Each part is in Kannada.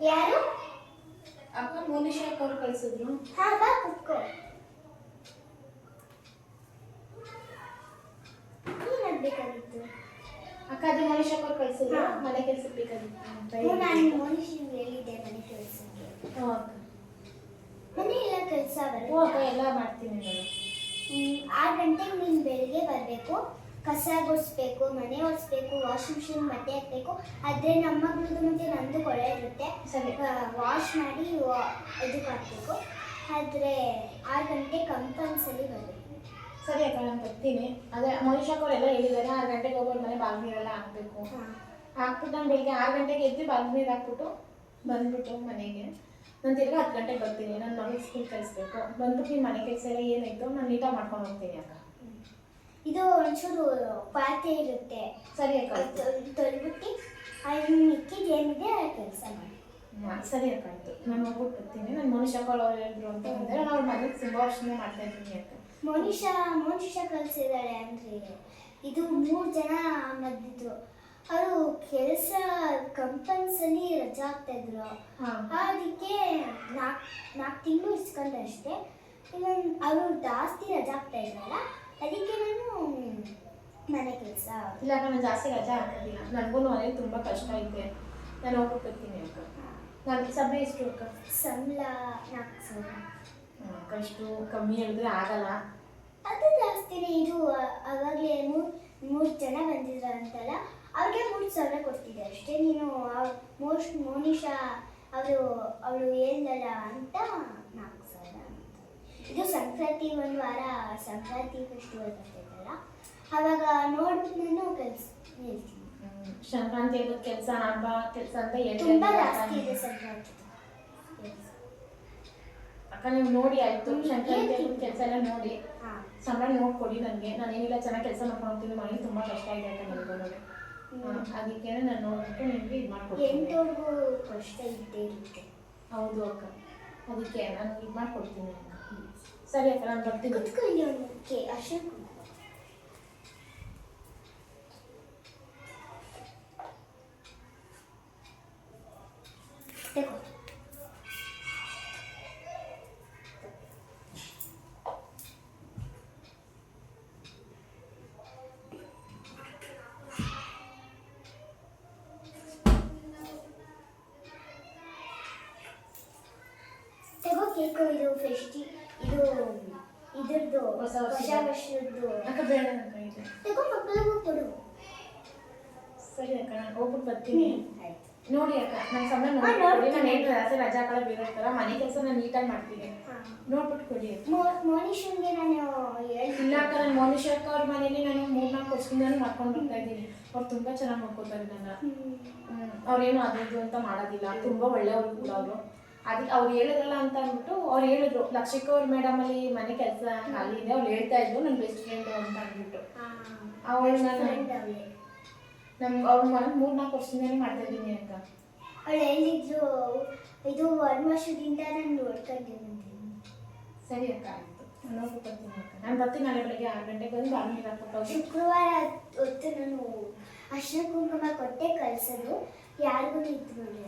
ಯಾರು? ಅಪ್ಪ ಮೋನಿಶಾ ಅಕ್ಕ ಅವ್ರು ಕಳ್ಸಿದ್ರು. ಹಾ ಬಾ ಕುತ್ಕೋ ಏನಾಗ್ಬೇಕಾಗಿತ್ತು ಅಕ್ಕ ಅದು ಮೋನಿಶಾ ಅಕ್ಕ ಅವ್ರು ಕಳ್ಸಿದ್ರು. ಹಾ. ಮನೆ ಕೆಲ್ಸ ಬೇಕಾಗಿತ್ತು ಅಂತ ಹ್ಞೂ, ಹೇಳಿ. ನಾನು ಹೇಳಿದ್ದೆ ಮನೆ ಕೆಲಸಕ್ಕೆ? ಹ್ಞೂ ಅಕ್ಕ. ಮನೆ ಎಲ್ಲ ಕೆಲಸ ಹ್ಞೂ ಅಕ್ಕ ಬರುತ್ತೆ ಎಲ್ಲ ಮಾಡ್ತೀನಿ ನಾನು. ಹ್ಮ್, ಆರು ಗಂಟೆಗೆ ನೀನು ಬೆಳಿಗ್ಗೆ ಬರಬೇಕು. ಕಸ ಗುಡಿಸ್ಬೇಕು ಮನೆ ಒರೆಸ್ಬೇಕು ವಾಷಿಂಗ್ ಮಿಷಿನ್ ಬಟ್ಟೆ ಹಾಕ್ಬೇಕು. ಆದರೆ ನಮ್ಮ ಮಗಳದು ಮತ್ತೆ ನಂದು ಕೊಳೆ ಇರುತ್ತೆ. ಸರಿ. ವಾಶ್ ಮಾಡಿ ಇದಕ್ಕೆ ಹಾಕ್ಬೇಕು ಆದರೆ ಆರು ಗಂಟೆ ಕಂಪಲ್ಸರಿ ಬರಬೇಕು ಸರಿ ಅಕ್ಕ ನಾನು ಬರ್ತೀನಿ ಅದೇ ಅವರೆಲ್ಲ ಹೇಳಿದ್ದಾರೆ ಆರು ಗಂಟೆಗೆ ಹೋಗೋರು ಮನೆ ಬಾಗಿಲು ನೀರೆಲ್ಲ ಹಾಕ್ಬೇಕು. ಹಾಕ್ಬಿಟ್ಟು ನಾನು ಬೆಳಿಗ್ಗೆ ಆರು ಗಂಟೆಗೆ ಎದ್ದು ಬಾಗಿಲು ನೀರು ಹಾಕ್ಬಿಟ್ಟು ಬಂದ್ಬಿಟ್ಟು ಮನೆಗೆ. ನಾನು ತಿರ್ಗಿ ಹತ್ತು ಗಂಟೆಗೆ ಬರ್ತೀನಿ. ನನ್ನ ಮಗಳಿಗೆ ಸ್ಕೂಲ್ ಕಳಿಸ್ಬೇಕು. ಬಂದ್ಬಿಟ್ಟು ನಿಮ್ಮ ಮನೆ ಕೆಲಸ ಎಲ್ಲ ಏನಾಯ್ತು ನಾನು ನೀಟಾಗಿ ಮಾಡ್ಕೊಂಡು ಹೋಗ್ತೀನಿ ಅಕ್ಕ. ಇದು ಒಂಚೂರು ಪಾತ್ರೆ ಇರುತ್ತೆ. ಸರಿ ಅಕ್ಕ. ತೊಳ್ಬಿಟ್ಟು ಅಲ್ಲಿ ಮಿಕ್ಕಿದ ಏನಿದೆ ಕೆಲಸ ಮಾಡಿ. ಸರಿ ಅಕ್ಕ ಆಯ್ತು. ನಾನು ಹೋಗ್ಬಿಟ್ಟು ಬರ್ತೀನಿ. ನಾನು ಮನುಷ್ಯ ಅವ್ರು ಹೇಳಿದ್ರು ಅಂತ ಅಂದರೆ ನಾವು ಮನೆಗೆ ತುಂಬ ವರ್ಷನೇ ಮಾಡ್ತಾ ಇದ್ದೀನಿ ಅಕ್ಕ ಮನುಷ್ಯ ಮನುಷ್ಯ ಕಳ್ಸಿದ್ದಾಳೆ ಅಂದ್ರೆ ಇದು ಮೂರು ಜನ ಮದ್ದಿದ್ರು ಅವರು ಕೆಲಸ ಕಂಪಲ್ಸರಿ ರಜಾ ಆಗ್ತಾ ಇದ್ರು. ಅದಕ್ಕೆ ನಾಲ್ಕು ನಾಲ್ಕು ತಿಂಗಳು ಇಸ್ಕೊಂಡ್ರೆ ಅಷ್ಟೇ. ಇನ್ನೊಂದು ಅವರು ಜಾಸ್ತಿ ರಜಾ ಆಗ್ತಾ ಇದ್ರಲ್ಲ ಅದಕ್ಕೆ ನಾನು ಮನೆ ಕೆಲಸ. ಇಲ್ಲ ನಾನು ಜಾಸ್ತಿ ರಜಾ ಹಾಕೋದಿಲ್ಲ ನನಗೂ ಮನೇಲಿ ತುಂಬ ಕಷ್ಟ ಐತೆ. ನಾನು ಹೋಗ್ಬಿಟ್ಟು ಬರ್ತೀನಿ ಅಕ್ಕ ನಾನು ಸಭೆ ಎಷ್ಟು ಅಕ್ಕ ಸಂಬಳ ನಾಲ್ಕು ಸಾವಿರ. ಹ್ಮ್, ಅಕ್ಕ ಇಷ್ಟು ಕಮ್ಮಿ ಹೇಳಿದ್ರೆ ಆಗಲ್ಲ. ಅದು ಜಾಸ್ತಿನೇ. ಇದು ಅವಾಗಲೇ ಮೂರು ಮೂರು ಜನ ಬಂದಿದ್ರು ಅಂತಲ್ಲ ಅವ್ರಿಗೆ ಮೂರು ಸಾವಿರ ಕೊಡ್ತಿದ್ದೆ ಅಷ್ಟೇ. ನೀನು ಮೋಸ್ಟ್ ಮೋನಿಷಾ ಅವರು ಅವಳು ಹೇಳ್ದಲ್ಲ ಅಂತ ನಾಲ್ಕು ಸಾವಿರ ಅಂತ ಇದು ಸಂಕ್ರಾಂತಿ ಒಂದು ವಾರ ಸಂಕ್ರಾಂತಿ ಫೆಸ್ಟಿವಲ್ ಬರ್ತೈತಲ್ಲ ಅವಾಗ ನೋಡ್ಬಿಟ್ಟು ನಾನು ಕೆಲಸ ಹೇಳ್ತೀನಿ. ಸಂಕ್ರಾಂತಿ ಅದು ಕೆಲಸ ಹಬ್ಬ ಕೆಲಸ ಅಂತ ತುಂಬ ಜಾಸ್ತಿ ಇದೆ ಸಂಕ್ರಾಂತಿ. ಅಕ್ಕ ನೀವು ನೋಡಿ ಆಯ್ತು. ಸಂಕ್ರಾಂತಿ ಕೆಲಸ ಎಲ್ಲ ನೋಡಿ. ಹಾಂ. ಸಂಬಳ ನೋಡ್ಕೊಡಿ ನನಗೆ. ನಾನು ಏನಿಲ್ಲ ಚೆನ್ನಾಗಿ ಕೆಲಸ ಮಾಡ್ಕೊಂತೀನಿ. ಮನೇಲಿ ತುಂಬ ಕಷ್ಟ ಇದೆ ಅಂತ ನನಗೆ ನೋಡಿ ಅದಕ್ಕೆ ನಾನು ನೋಡ್ಬಿಟ್ಟು ನಿಮಗೆ ಇದು ಮಾಡ್ಕೊಡ್ತೀನಿ. ಎಂಟವರೆಗೂ ಕಷ್ಟ ಇದ್ದೇ ಇರುತ್ತೆ. ಹೌದು ಅಕ್ಕ. ಅದಕ್ಕೆ ನಾನು ಇದು ಮಾಡ್ಕೊಡ್ತೀನಿ ಸರಿ ಅಕ್ಕ ನಾನು ಬರ್ತೀನಿ. ಕುತ್ಕೊ ಇಲ್ಲಿ ಒಂದು ಕೆ ಅಶೋಕ್ ತಗೋ ಕೇಕು ಇದು ಫೆಸ್ಟಿ ಇದು ಇದ್ರದ್ದು ಹೊಸ ಹೊಸ ವರ್ಷದ. ವರ್ಷದ್ದು ಅಕ್ಕ ಬೇಡ ಅಕ್ಕ ಇದೆ. ತಗೊಂಡು ಮಕ್ಕಳಿಗೂ ಕೊಡು. ಸರಿ ಅಕ್ಕ ನಾನು ಹೋಗ್ಬಿಟ್ಟು ಬರ್ತೀನಿ. ನೋಡಿ ಅಕ್ಕ ನಾನು ಸಮಯ ನೋಡಿ. ನಾನು ಏನು ಜಾಸ್ತಿ ರಜಾ ಕಡೆ ಬೇರೆ ಇರ್ತಾರ ಮನೆ ಕೆಲಸ ನಾನು ನೀಟಾಗಿ ಮಾಡ್ತೀನಿ. ನೋಡ್ಬಿಟ್ಟು ಕೊಡಿ ಮೋನಿಶನ್ಗೆ ನಾನು ಇಲ್ಲ ಅಕ್ಕ ನಾನು ಮೋನಿಶ್ ಅಕ್ಕ ಅವ್ರ ಮನೇಲಿ ನಾನು ಮೂರ್ನಾಲ್ಕು ವರ್ಷದಿಂದನೂ ಮಾಡ್ಕೊಂಡು ಬರ್ತಾ ಇದ್ದೀನಿ. ಅವ್ರು ತುಂಬ ಚೆನ್ನಾಗಿ ನೋಡ್ಕೊತಾರೆ ನನ್ನ ಅವ್ರೇನು ಅದು ಅಂತ ಮಾಡೋದಿಲ್ಲ. ತುಂಬ ಒಳ್ಳೆಯವ್ರು ಕೂಡ ಅವರು. ಅದಕ್ಕೆ ಅವ್ರು ಹೇಳಿದ್ರಲ್ಲ ಅಂತ ಅಂದ್ಬಿಟ್ಟು ಅವ್ರು ಹೇಳಿದ್ರು ಲಕ್ಷಿಕ ಅವ್ರ ಮೇಡಮ್ ಅಲ್ಲಿ ಮನೆ ಕೆಲಸ ಅಲ್ಲಿ ಇದೆ ಅವ್ರು ಹೇಳ್ತಾ ಇದ್ರು ನನ್ನ ಬೆಸ್ಟ್ ಫ್ರೆಂಡ್ ಅಂತ ಅಂದ್ಬಿಟ್ಟು. ಅವಳು ನಾನು ನಮ್ಮ ಅವ್ರ ಮನೆ ಮೂರ್ನಾಲ್ಕು ವರ್ಷದಿಂದನೇ ಮಾಡ್ತಾ ಇದ್ದೀನಿ ಅಂತ. ಅವಳು ಹೇಳಿದ್ರು ಇದು ಒಂದು ವರ್ಷದಿಂದ ನಾನು ನೋಡ್ಕೊಂಡಿದ್ದೀನಿ ಸರಿ ಅಕ್ಕ ಆಯಿತು. ನಾನು ಬರ್ತೀನಿ ಅಕ್ಕ. ನಾನು ಬರ್ತೀನಿ ನಾಳೆ ಬೆಳಗ್ಗೆ ಆರು ಗಂಟೆಗೆ ಬಂದು ಬಾಗಿಲು ನೀರು ಹಾಕ್ಬಿಟ್ಟು ಹೋಗಿ. ಶುಕ್ರವಾರ ಹೊತ್ತು ನಾನು ಅರ್ಶನ ಕುಂಕುಮ ಕೊಟ್ಟೆ ಕಳ್ಸೋದು. ಯಾರಿಗೂ ಇತ್ತು ನೋಡಿ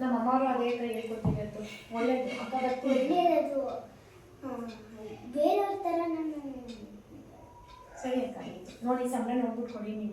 ನಮ್ಮ ಅಮ್ಮವರು ಅದೇ ಕೈ ಹೇಳ್ಕೊಟ್ಟಿರೋದು ಒಳ್ಳೇದು ಅಕ್ಕ ಬರ್ತೀನಿ ಒಳ್ಳೆಯದು ಬೇರೆಯವ್ರ ಥರ ನಾನು ಸರಿ ಅಕ್ಕ ಆಯಿತು. ನೋಡಿ ಸಂಬಳ ನೋಡ್ಬಿಟ್ಟು ಕೊಡಿ ನೀವು.